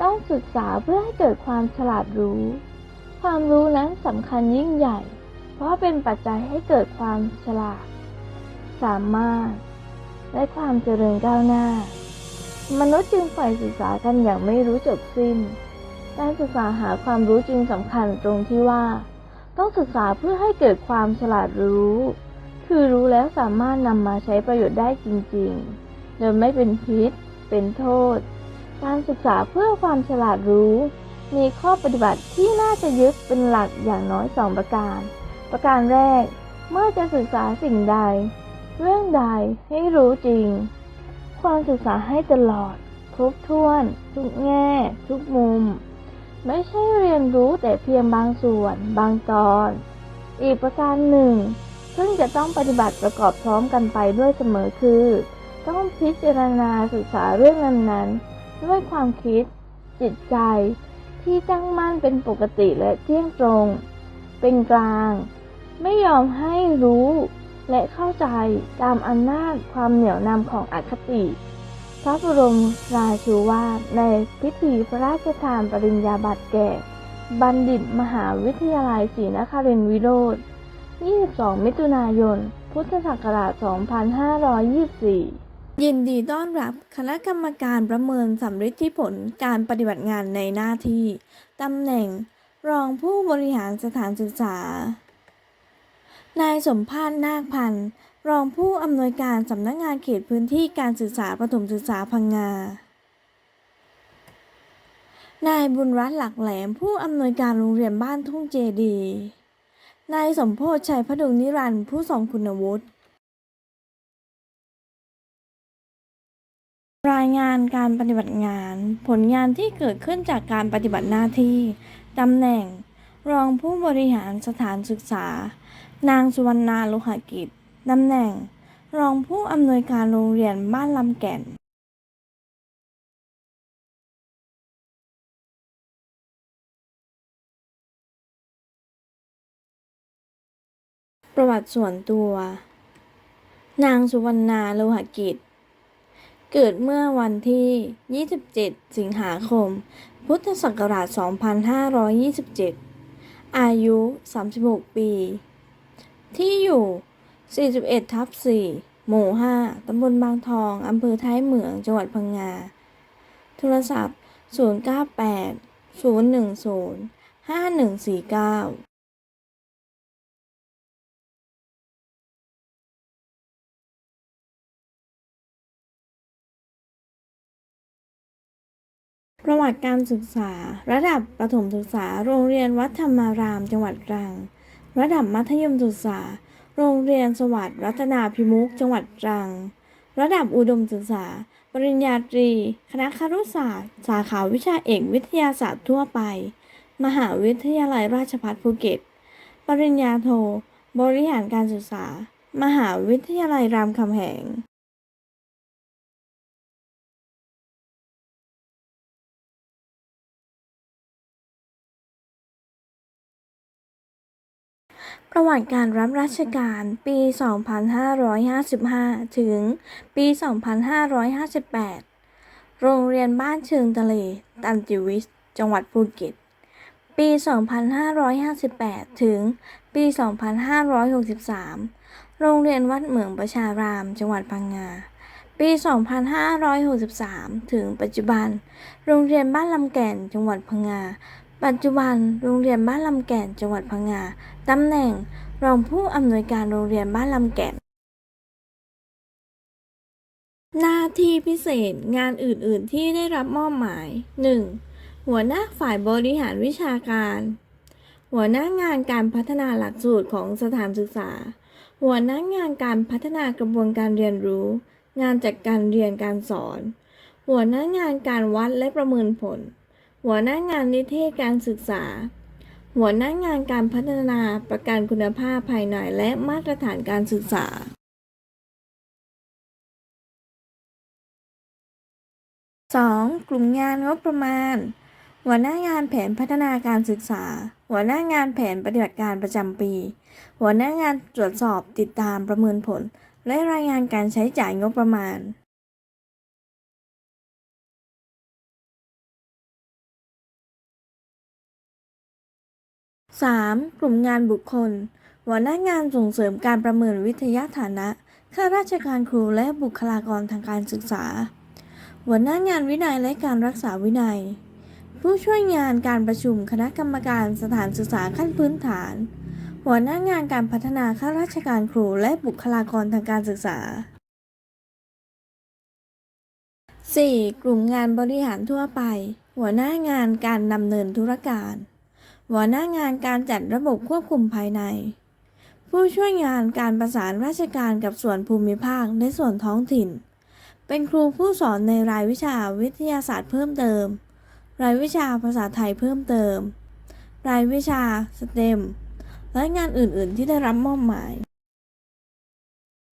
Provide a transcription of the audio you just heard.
ต้องศึกษาเพื่อให้เกิดความฉลาดรู้ ความรู้นั้นสำคัญยิ่งใหญ่ เพราะเป็นปัจจัยให้เกิดความฉลาด สามารถ และความเจริญก้าวหน้า มนุษย์จึงใฝ่ศึกษากันอย่างไม่รู้จบสิ้น การศึกษาหาความรู้จึงสำคัญตรงที่ว่า ต้องศึกษาเพื่อให้เกิดความฉลาดรู้ คือรู้แล้วสามารถนำมาใช้ประโยชน์ได้จริง ๆ โดยไม่เป็นพิษ เป็นโทษ การศึกษาเพื่อความฉลาดรู้ มีข้อปฏิบัติที่น่าจะยึดเป็นหลักอย่างน้อยสองประการ ประการแรก เมื่อจะศึกษาสิ่งใด เรื่องใดให้รู้จริง ควรศึกษาให้ตลอด ครบถ้วน ทุกแง่ ทุกมุม ไม่ใช่เรียนรู้แต่เพียงบางส่วน บางตอน อีกประการหนึ่ง ซึ่งจะต้องปฏิบัติประกอบพร้อมกันไปด้วยเสมอคือ ต้องพิจารณาศึกษาเรื่องนั้นๆ ด้วยความคิด จิตใจ ที่ตั้งมั่นเป็นปกติและเที่ยงตรง เป็นกลาง ไม่ยอมให้รู้และเข้าใจตามอำนาจความเหนี่ยวนำของอคติ พระบรมราชูวาทในพิธีพระราชทานปริญญาบัตรแก่ บัณฑิตมหาวิทยาลัยศรีนครินทรวิโรธ22 มิถุนายน พุทธศักราช 2524 ยินดีต้อนรับคณะกรรมการประเมินสำฤทธิผลการปฏิบัติงานในหน้าที่ตำแหน่ง รองผู้บริหารสถานศึกษา นายสมพานนาคพันธ์ รองผู้อำนวยการสำนักงานเขตพื้นที่การศึกษาประถมศึกษาพังงา นายบุญรัตน์หลักแหลมผู้อำนวยการโรงเรียนบ้านทุ่งเจดี นายสมโพธชัยพดุงนิรันดร์ผู้ทรงคุณวุฒิายงานการปฏิบัติงาน ผลงานที่เกิดขึ้นจากการปฏิบัติหน้าที่ ตำแหน่ง รองผู้บริหารสถานศึกษา นางสุวรรณาโลหกิจ ตำแหน่ง รองผู้อำนวยการโรงเรียนบ้านลำแก่นประวัติส่วนตัว นางสุวรรณาโลหกิจ เกิดเมื่อวันที่ 27 สิงหาคม พุทธศักราช 2527 อายุ 36 ปี ที่อยู่ 41 ทับ 4 หมู่ 5 ตำบลบางทอง อำเภอท้ายเหมือง จังหวัดพังงา โทรศัพท์ 098 010 5149 ประวัติการศึกษา ระดับประถมศึกษา โรงเรียนวัดธรรมาราม จังหวัดตรัง ระดับมัธยมศึกษา โรงเรียนสวัสดิ์รัตนาพิมุกจังหวัดตรัง ระดับอุดมศึกษา ปริญญาตรี คณะครุศาสตร์ สาขาวิชาเอกวิทยาศาสตร์ทั่วไป มหาวิทยาลัยราชภัฏภูเก็ต ปริญญาโท บริหารการศึกษา มหาวิทยาลัยรามคำแหง ประวัติการรับราชการปี 2555 ถึง ปี 2558 โรงเรียนบ้านเชิงทะเล ตันติวิสจังหวัดภูเก็ต ปี 2558 ถึง ปี 2563 โรงเรียนวัดเหมืองประชาราม จังหวัดพังงา ปี 2563 ถึงปัจจุบัน โรงเรียนบ้านลำแก่น จังหวัดพังงา ปัจจุบันโรงเรียนบ้านลำแก่นจังหวัดพังงาตำแหน่ง รองผู้อำนวยการโรงเรียนบ้านลำแก่น หน้าที่พิเศษงานอื่น ๆ ที่ได้รับมอบหมาย 1. หัวหน้าฝ่ายบริหารวิชาการ หัวหน้างานการพัฒนาหลักสูตรของสถานศึกษา หัวหน้างานการพัฒนากระบวนการเรียนรู้ งานจัดการเรียนการสอน หัวหน้างานการวัดและประเมินผล หัวหน้างานนิเทศการศึกษา หัวหน้างานการพัฒนาประกันคุณภาพภายในและมาตรฐานการศึกษา 2. กลุ่มงานงบประมาณ หัวหน้างานแผนพัฒนาการศึกษา หัวหน้างานแผนปฏิบัติการประจำปี หัวหน้างานตรวจสอบติดตามประเมินผล และรายงานการใช้จ่ายงบประมาณ 3. กลุ่มงานบุคคล หัวหน้างานส่งเสริมการประเมินวิทยาฐานะ ข้าราชการครูและบุคลากรทางการศึกษา หัวหน้างานวินัยและการรักษาวินัย ผู้ช่วยงานการประชุมคณะกรรมการสถานศึกษาขั้นพื้นฐาน หัวหน้างานการพัฒนาข้าราชการครูและบุคลากรทางการศึกษา 4. กลุ่มงานบริหารทั่วไป หัวหน้างานการดำเนินธุรการ หัวหน้างานการจัดระบบควบคุมภายใน ผู้ช่วยงานการประสานราชการกับส่วนภูมิภาคและส่วนท้องถิ่น เป็นครูผู้สอนในรายวิชาวิทยาศาสตร์เพิ่มเติม รายวิชาภาษาไทยเพิ่มเติม รายวิชาสเต็มและงานอื่น ๆ ที่ได้รับมอบหมาย